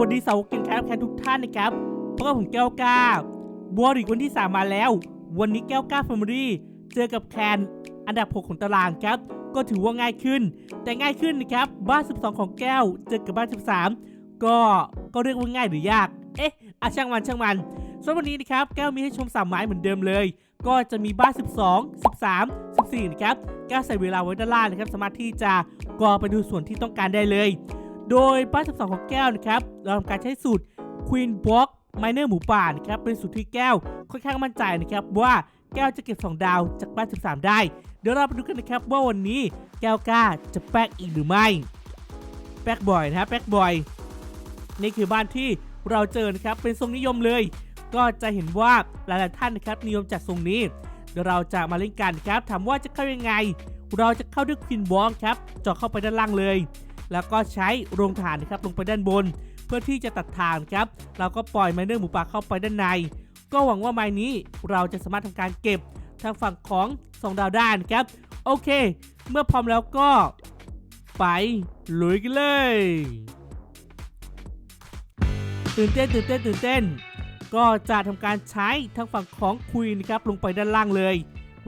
วัสดีสาวกเก่งแคปแคนทุกท่านนะครับพบกับผมแก้วกล้าบัวริกวันที่ 3 มาแล้ว วันนี้แก้วกล้าแฟมิลี่เจอกับแคนอันดับ 6 ของตารางครับ ก็ถือว่าง่ายขึ้น แต่ง่ายขึ้นนะครับ บ้าน 12 ของแก้ว เจอกับบ้าน 13 ก็ก็เรียกว่าง่ายหรือยาก เอ๊ะอะช่างมันช่างมันสำหรับวันนี้นะครับ แก้วมีให้ชมสามไม้เหมือนเดิมเลย ก็จะมีบ้าน 12 13 14นะครับแก้วใส่เวลาไว้ด้านล่างนะครับ สามารถที่จะกอไปดูส่วนที่ต้องการได้เลย โดยบ้าน12 ของแก้วนะครับเราทำการใช้สูตร Queen Block Miner หมูป่านะครับเป็นสูตรที่แก้วค่อนข้างมั่นใจนะครับว่าแก้วจะเก็บ 2 ดาวจากบ้าน13 ได้ เดี๋ยวเราไปดูกันนะครับว่าวันนี้แก้วกล้าจะแป๊กอีกหรือไม่แป๊กบ่อยนะครับแป๊กบ่อยนี่คือบ้านที่เราเจอนะครับเป็นทรงนิยมเลย ก็จะเห็นว่าหลายๆท่านนะครับนิยมจากทรงนี้ เดี๋ยวเราจะมาเล่นกันครับถามว่าจะเข้ายังไง เราจะเข้าด้วย Queen Block ครับจาะเข้าไปด้านล่างเลย แล้วก็ใช้โรงถ่านนะครับลงไปด้านบน เพื่อที่จะตัดทางครับ เราก็ปล่อยไมเนอร์หมูป่าเข้าไปด้านใน ก็หวังว่าไม้นี้เราจะสามารถทำการเก็บทางฝั่งของสองดาวด้านครับ โอเค เมื่อพร้อมแล้วก็ ไปลุยกันเลย ตื่นเต้นตื่นเต้นตื่นเต้น ก็จะทำการใช้ทางฝั่งของคุยนะครับลงไปด้านล่างเลย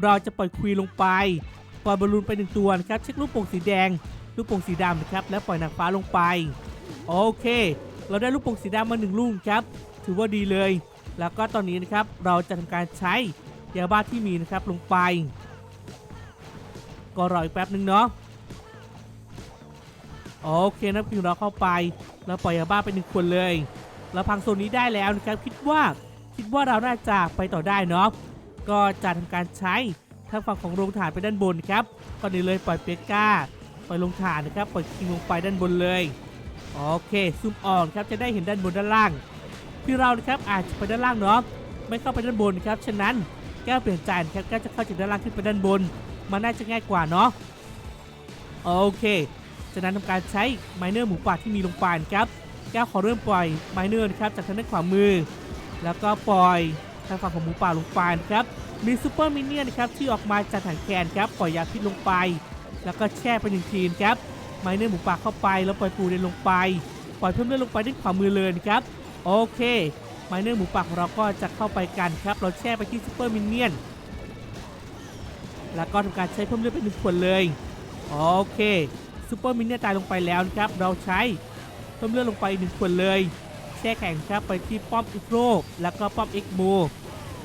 เราจะปล่อยคุยลงไปปล่อยบอลลูนไปหนึ่งตัวนะครับเช็คลูกโป่งสีแดง ลูกโป่งสีดำนะครับแล้วปล่อยนางฟ้าลงไป โอเค เราได้ลูกโป่งสีดำมาหนึ่งลูกครับ ถือว่าดีเลย แล้วก็ตอนนี้นะครับเราจะทำการใช้ยาบ้าที่มีนะครับลงไป ก็รออีกแป๊บหนึ่งเนาะโอเคนะพิวเราเข้าไปแล้วปล่อยยาบ้าไปหนึ่งคนเลยเราพังโซนนี้ได้แล้วนะครับคิดว่าคิดว่าเราน่าจะไปต่อได้เนาะก็จะทำการใช้ทางฝั่งของโรงถ่านไปด้านบนครับตอนนี้เลยปล่อยเปียก้า ปล่อยลงถ่านนะครับปล่อยคิงลงไปด้านบนเลย โอเคซูมออนครับจะได้เห็นด้านบนด้านล่าง พี่เรานะครับอาจจะไปด้านล่างเนาะไม่เข้าไปด้านบนครับฉะนั้นแก้วเปลี่ยนใจนะครับแก้วจะเข้าจากด้านล่างขึ้นไปด้านบน มันน่าจะง่ายกว่าเนาะโอเคจากนั้นทำการใช้ไมเนอร์หมูป่าที่มีลงไปนครับแก้วขอเริ่มปล่อยไมเนอร์นะครับจากทางด้านขวามือ แล้วก็ปล่อยทางฝั่งของหมูป่าลงไปนครับมีซูเปอร์มินเนี่ยนนะครับที่ออกมาจากถังแคนครับปล่อยยาพิษลงไป แล้วก็แช่ไปหนึ่งทีนครับไมเนอร์หมูป่าเข้าไปแล้วปล่อยปูเดนลงไป ปล่อยเพิ่มเลือดลงไปด้านขวามือเลยครับโอเคไมเนอร์หมูป่าของเราก็จะเข้าไปกันครับ เราแช่ไปที่ซูเปอร์มินเนี่ยนแล้วก็ทำการใช้เพิ่มเลือดไปหนึ่งขวดเลยโอเคซูเปอร์มินเนี่ยนตายลงไปแล้วนะครับ เราใช้เพิ่มเลือดลงไปหนึ่งขวดเลย แช่แข็งครับไปที่ป้อมอิโรแล้วก็ป้อมเอ็กโม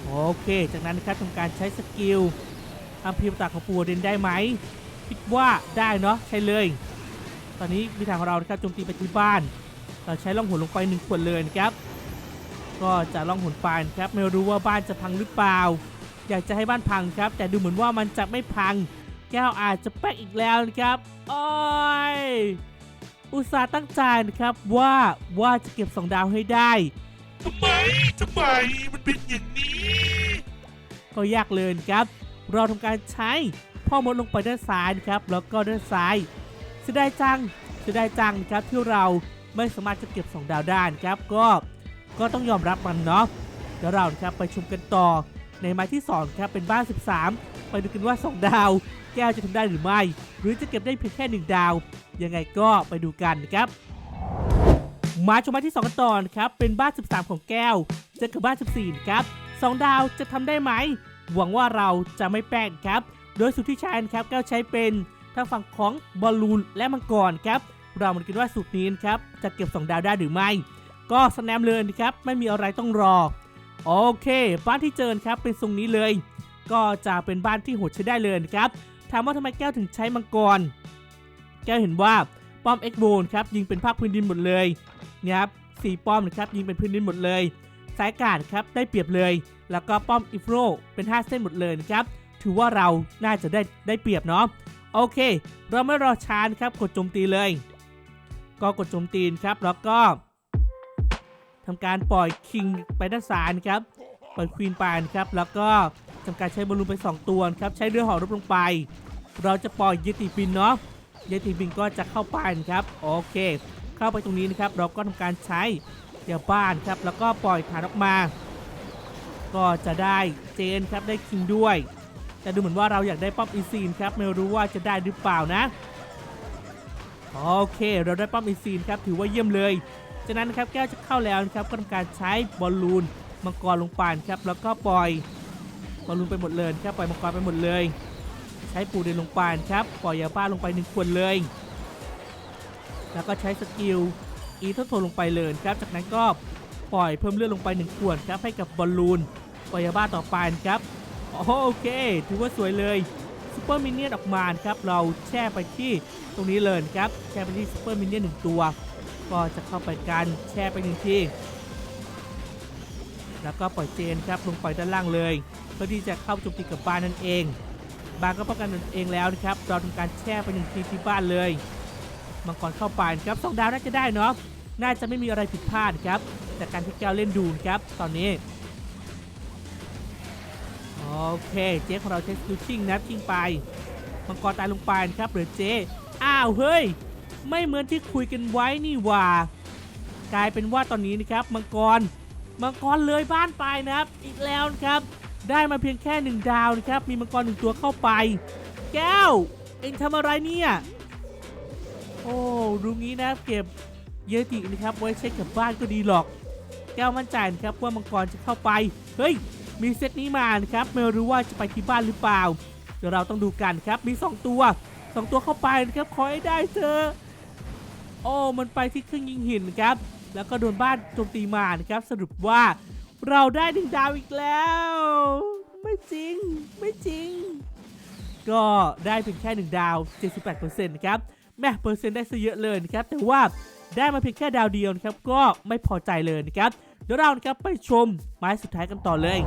โอเค จากนั้นนะครับทำการใช้สกิลทำพิมพ์ตาของปูเดนได้ไหม คิดว่าได้เนาะใช่เลย ตอนนี้มีทางของเรานะครับโจมตีไปที่บ้านเราใช้ล่องหนลงไปหนึ่งขวดเลยนะครับ ก็จะล่องหนไปนะครับไม่รู้ว่าบ้านจะพังหรือเปล่า อยากจะให้บ้านพังครับ แต่ดูเหมือนว่ามันจะไม่พัง แก้วอาจจะแป๊กอีกแล้วนะครับโอ้ยอุตส่าห์ตั้งใจนะครับว่าว่าจะเก็บสองดาวให้ได้ทำไมทำไมมันเป็นอย่างนี้ ก็ยากเลยนะครับ เราทำการใช้ พ่อมดลงไปด้านซ้ายนะครับแล้วก็ด้านซ้ายเสียดายจังเสียดายจังครับที่เราไม่สามารถจะเก็บ 2 ดาวได้นะครับก็ก็ต้องยอมรับมันเนาะเดี๋ยวเราครับไปชมกันต่อในไม้ที่2ครับเป็นบ้าน 13 ไปดูกันว่า 2 ดาว แก้วจะทำได้หรือไม่ หรือจะเก็บได้เพียงแค่ 1 ดาว ยังไงก็ไปดูกันนะครับมาชมมาที่2กันต่อนะครับเป็นบ้าน 13 ของแก้วเจอกับบ้าน 14ครับ2ดาวจะทำได้ไหมหวังว่าเราจะไม่แป้งครับ โดยสูตรที่ใช้นะครับแก้วใช้เป็นทางฝั่งของบอลลูนและมังกรครับ เรามาดูกันว่าสูตรนี้นะครับจะเก็บ 2 ดาวได้หรือไม่ ก็สแนมเลยนะครับไม่มีอะไรต้องรอ โอเค บ้านที่เจอครับเป็นทรงนี้เลย ก็จะเป็นบ้านที่โหดใช้ได้เลยครับ ถามว่าทำไมแก้วถึงใช้มังกร แก้วเห็นว่าป้อมเอ็กโบนครับยิงเป็นภาคพื้นดินหมดเลยเนี่ยครับสี่ป้อมนะครับยิงเป็นพื้นดินหมดเลย สายการครับได้เปรียบเลย แล้วก็ป้อมอิฟโรเป็น 5 เส้นหมดเลยนะครับ ถือว่าเราน่าจะได้ได้เปรียบเนาะโอเค เราไม่รอช้านะครับกดโจมตีเลย ก็กดโจมตีนะครับแล้วก็ทำการปล่อยคิงไปด้านซ้ายนะครับปล่อยควีนไปนะครับแล้วก็ทำการใช้บอลลูนไป 2 ตัวครับใช้เรือหอรบลงไป เราจะปล่อยเยติบินเนาะเยติบินก็จะเข้าไปนะครับโอเค เข้าไปตรงนี้นะครับเราก็ทำการใช้เดี๋ยวบ้านครับแล้วก็ปล่อยฐานออกมา ก็จะได้เจนครับได้คิงด้วย แต่ดูเหมือนว่าเราอยากได้ป้อมอีซีนครับไม่รู้ว่าจะได้หรือเปล่านะโอเค เราได้ป้อมอีซีนครับถือว่าเยี่ยมเลย จากนั้นครับแก้วจะเข้าแล้วนะครับก็ทำการใช้บอลลูนมังกรลงไปนครับแล้วก็ปล่อยบอลลูนไปหมดเลยครับปล่อยมังกรไปหมดเลย ใช้ปูเดินลงไปนครับปล่อยยาบ้าลงไปหนึ่งขวดเลย แล้วก็ใช้สกิลอีทโทลงไปเลยครับ จากนั้นก็ปล่อยเพิ่มเลือดลงไปหนึ่งขวดครับให้กับบอลลูนปล่อยยาบ้าต่อไปนครับ โอเค ถือว่าสวยเลยซูเปอร์มินเนี่ยนออกมาครับ เราแช่ไปที่ตรงนี้เลยครับ แช่ไปที่ซูเปอร์มินเนี่ยนหนึ่งตัว ก็จะเข้าไปกันแช่ไปหนึ่งที แล้วก็ปล่อยเจนครับลงไปด้านล่างเลย เพื่อที่จะเข้าโจมตีกับบ้านนั่นเองบ้านก็ป้องกันตนเองแล้วนะครับ เราทำการแช่ไปหนึ่งทีที่บ้านเลย มังกรเข้าไปครับสองดาวน่าจะได้เนาะ น่าจะไม่มีอะไรผิดพลาดครับ จากการที่แก้วเล่นดูนครับ ตอนนี้ เคเจ๊ของเราใช้สกิลชิ่งนับชิ่งไปมังกรตายลงไปนะครับเหลือเจ๊อ้าวเฮ้ย ไม่เหมือนที่คุยกันไว้นี่ว่า กลายเป็นว่าตอนนี้นะครับมังกรมังกรเลยบ้านไปนะครับ อีกแล้วนะครับ ได้มาเพียงแค่หนึ่งดาวนะครับ มีมังกรหนึ่งตัวเข้าไป แก้ว เอ็งทำอะไรเนี่ย โอ้ดูงี้นะเก็บเยตินะครับไว้เช็คกับบ้านก็ดีหรอก แก้วมั่นใจนะครับว่ามังกรจะเข้าไป เฮ้ย มีเซตนี้มานะครับไม่รู้ว่าจะไปที่บ้านหรือเปล่า เดี๋ยวเราต้องดูกันครับมี 2 ตัว 2 ตัวเข้าไปนะครับขอให้ได้เธอโอ้มันไปที่เครื่องยิงหินครับ แล้วก็โดนบ้านโจมตีมานะครับสรุปว่าเราได้หนึ่งดาวอีกแล้ว ไม่จริงไม่จริง ก็ได้เพียงแค่หนึ่งดาว 78%นะครับแม่เปอร์เซ็นต์ได้ซะเยอะเลยนะครับแต่ว่าได้มาเพียงแค่ดาวเดียวนะครับก็ไม่พอใจเลยนะครับเดี๋ยวเราครับไปชมไม้สุดท้ายกันต่อเลย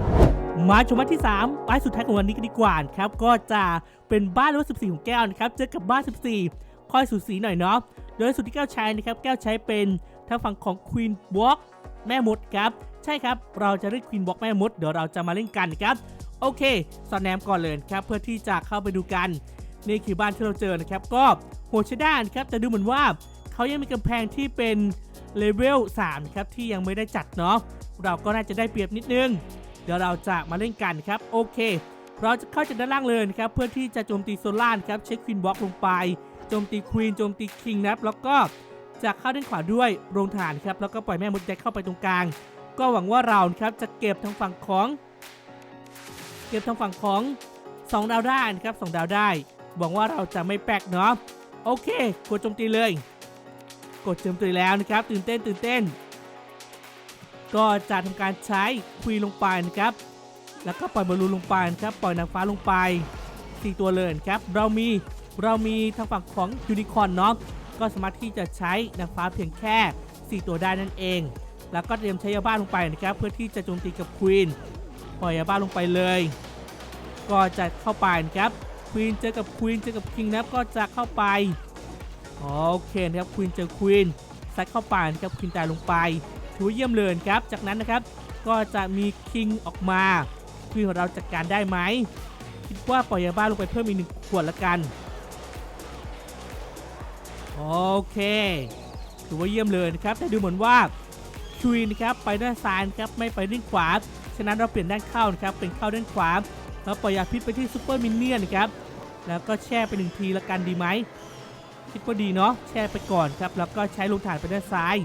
มาชมไม้ที่3ไม้สุดท้ายของวันนี้กันดีกว่านะครับก็จะเป็นบ้านเลเวล14ของแก้วนะครับเจอกับบ้าน 14 ค่อยสูสีหน่อยเนาะโดยสุดที่แก้วใช้นะครับแก้วใช้เป็นทางฝั่งของ Queen Walk แม่มดครับใช่ครับเราจะเล่น Queen Walk แม่มดเดี๋ยวเราจะมาเล่นกันครับโอเคสอนแนมก่อนเลยครับเพื่อที่จะเข้าไปดูกัน นี่คือบ้านที่เราเจอนะครับก็โหดชด้นครับแต่ดูเหมือนว่าเขายังมีกำแพงที่เป็นเลเวล3ครับที่ยังไม่ได้จัดเนาะเราก็น่าจะได้เปรียบนิดนึง เดี๋ยวเราจะมาเล่นกันครับโอเค เราจะเข้าจากด้านล่างเลยนะครับเพื่อที่จะโจมตีโซล่านครับเช็คควีนบล็อกลงไปโจมตีควีนโจมตีคิงนะครับแล้วก็จะเข้าด้านขวาด้วยโรงฐานครับแล้วก็ปล่อยแม่มดแดกเข้าไปตรงกลาง ก็หวังว่าเราครับจะเก็บทางฝั่งของ เก็บทางฝั่งของ 2 ดาวได้นะครับ2ดาวได้หวังว่าเราจะไม่แปลกเนาะโอเค กดโจมตีเลย กดโจมตีแล้วนะครับ ตื่นเต้นตื่นเต้น ก็จะทำการใช้คุยลงไปนะครับ แล้วก็ปล่อยบอลลูนลงไปนะครับ ปล่อยนางฟ้าลงไป 4 ตัวเลยครับ เรามีเรามีทางฝั่งของยูนิคอร์นเนาะ ก็สามารถที่จะใช้นางฟ้าเพียงแค่ 4 ตัวได้นั่นเอง แล้วก็เตรียมใช้ยาบ้าลงไปนะครับ เพื่อที่จะโจมตีกับควีน ปล่อยยาบ้าลงไปเลย ก็จะเข้าไปนะครับ ควีนเจอกับควีนเจอกับคิงนะครับ ก็จะเข้าไป โอเคนะครับ ควีนเจอควีนซัดเข้าไปนะครับ ควีนตายลงไป ถือว่าเยี่ยมเลยครับ จากนั้นนะครับก็จะมีคิงออกมาควีนของเราจัดการได้ไหมคิดว่าปล่อยยาบ้าลงไปเพิ่มอีกหนึ่งขวดละกัน โอเค ถือว่าเยี่ยมเลยนะครับแต่ดูเหมือนว่าควีนะครับไปด้านซ้ายครับไม่ไปด้านขวาฉะนั้นเราเปลี่ยนด้านเข้านะครับเป็นเข้าด้านขวาแล้วปล่อยยาพิษไปที่ซูเปอร์มินเนี่ยนนะครับแล้วก็แช่ไปหนึ่งทีละกันดีไหมคิดว่าดีเนาะแช่ไปก่อนครับแล้วก็ใช้ลงฐานไปด้านซ้าย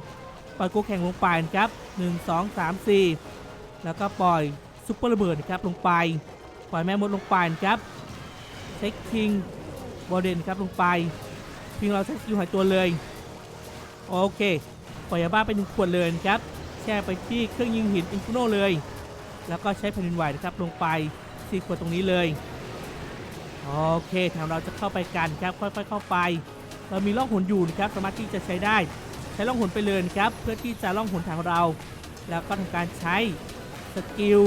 ปล่อยโกแข่งลงไปนะครับ1 2 3 4 แล้วก็ปล่อยซุปเปอร์ระเบิดนะครับลงไปปล่อยแม่มดลงไปนะครับเช็คคิงบอลเดนครับลงไปพิงเราใช้สกิลหายตัวเลย โอเคปล่อยยาบ้าไปหนึ่งขวดเลยนะครับแช่ไปที่เครื่องยิงหินอินฟิโนเลย แล้วก็ใช้แผ่นดินไหวนะครับลงไปสี่ขวดตรงนี้เลย โอเคทางเราจะเข้าไปกันครับค่อยๆเข้าไป เรามีล่องหนอยู่นะครับสามารถที่จะใช้ได้ ช้ล่องหนไปเลยนครับ เพื่อที่จะล่องหนทางเรา แล้วก็ทำการใช้สกิล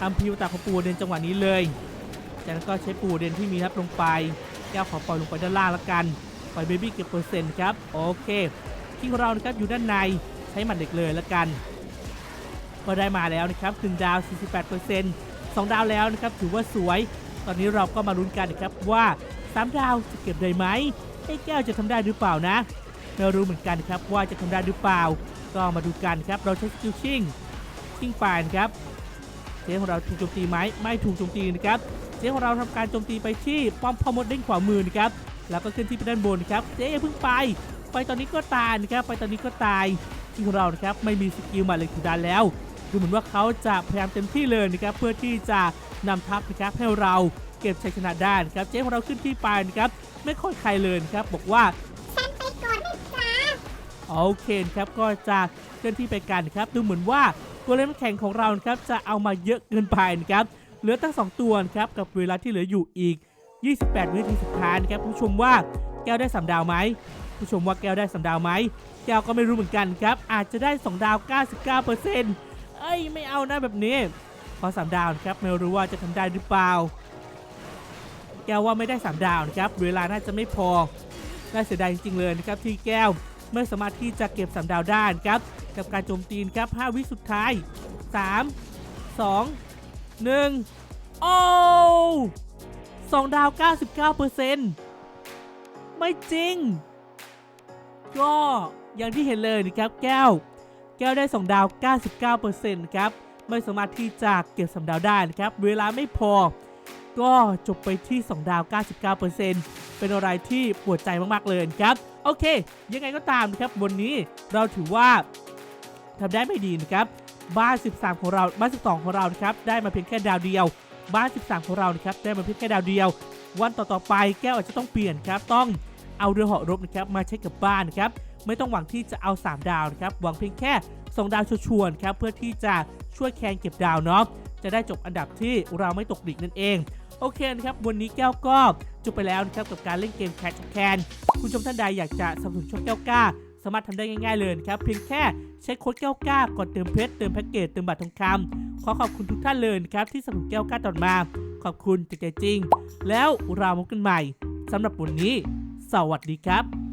ทำพิวตาของปูเดนจังหวะนี้เลย จากนั้นก็ใช้ปูเดนที่มีครับลงไป แก้วขอปล่อยลงไปด้านล่างแล้วกัน ปล่อยเบบี้เก็บเปอร์เซ็นต์ครับ โอเคที่ของเรานะครับอยู่ด้านในใช้หมัดเหล็กเลยแล้วกัน ก็ได้มาแล้วนะครับถึงดาว 48% 2 ดาวแล้วนะครับถือว่าสวย ตอนนี้เราก็มาลุ้นกันนะครับว่า 3 ดาวจะเก็บได้ไหมไอ้แก้วจะทำได้หรือเปล่านะ ไม่รู้เหมือนกันครับว่าจะทำได้หรือเปล่า ก็มาดูกันครับเราใช้สกิลชิ่งชิ่งปานครับเจ๊ของเราถูกโจมตีไหมไม่ถูกโจมตีนะครับเจ๊ของเราทำการโจมตีไปที่ป้อมพ่อมดเด้งขวามือนะครับแล้วก็ขึ้นที่ไปด้านบนครับเจ๊อย่าเพิ่งไป ไปตอนนี้ก็ตายนะครับไปตอนนี้ก็ตายที่ของเรานะครับไม่มีสกิลมาเลยกดดันแล้วดูเหมือนว่าเขาจะพยายามเต็มที่เลยนะครับเพื่อที่จะนำทัพนะครับให้เราเก็บชัยชนะได้นะครับเจ๊ของเราขึ้นที่ไปนะครับไม่ค่อยใครเลยครับบอกว่า โอเคนครับก็จะเคลื่อนที่ไปกันครับดูเหมือนว่าตัวเล่นแข่งของเราครับจะเอามาเยอะเกินไปนะครับเหลือตั้ง 2 ตัวครับกับเวลาที่เหลืออยู่อีก 28 วินาทีสุดท้ายนะครับผู้ชมว่าแก้วได้3ดาวไหมผู้ชมว่าแก้วได้3ดาวไหมแก้วก็ไม่รู้เหมือนกันครับอาจจะได้ 2 ดาว 99%เอ้ยไม่เอานะแบบนี้พอ3ดาวครับไม่รู้ว่าจะทำได้หรือเปล่า แก้วว่าไม่ได้ 3 ดาวนะครับเวลาน่าจะไม่พอน่าเสียดายจริงๆเลยนะครับที่แก้ว ไม่สามารถที่จะเก็บสามดาวได้ครับ กับการโจมตีนครับ5วิสุดท้าย 3 2 1 โอ้สองดาว 99%ไม่จริง ก็อย่างที่เห็นเลยนะครับแก้ว แก้วได้ 2 ดาว 99%ครับ ไม่สามารถที่จะเก็บสามดาวได้นะครับ เวลาไม่พอ ก็จบไปที่ 2 ดาว 99%เป็นอะไรที่ปวดใจมากๆเลยครับ โอเค ยังไงก็ตามนะครับวันนี้เราถือว่าทำได้ไม่ดีนะครับบ้าน 13 ของเราบ้าน 12 ของเรานะครับได้มาเพียงแค่ดาวเดียว บ้าน 13 ของเรานะครับได้มาเพียงแค่ดาวเดียว วันต่อๆไปแก้วอาจจะต้องเปลี่ยนครับต้องเอาเรือเหาะรบนะครับมาใช้กับบ้านนะครับไม่ต้องหวังที่จะเอา 3 ดาวนะครับหวังเพียงแค่ 2 ดาวชวร์ๆครับเพื่อที่จะช่วยแคนเก็บดาวเนาะจะได้จบอันดับที่เราไม่ตกดิกนั่นเอง โอเคนะครับ วันนี้แก้วก็จบไปแล้วนะครับกับการเล่นเกมแค t แคนคุณชมท่านใดอยากจะสนับสนุนช่องแก้วกล้า สามารถทำได้ง่ายๆเลยนะครับเพียงแค่ใช้โค้ดแก้วกล้ากดเติมเพชรเติมแพ็กเกจเติมบัตรทองคำขอขอบคุณทุกท่านเลยนะครับที่สนับสนุนแก้วกล้าตอนมา ขอบคุณจากใจจริง แล้วเราพบกันใหม่สำหรับวันนี้ สวัสดีครับ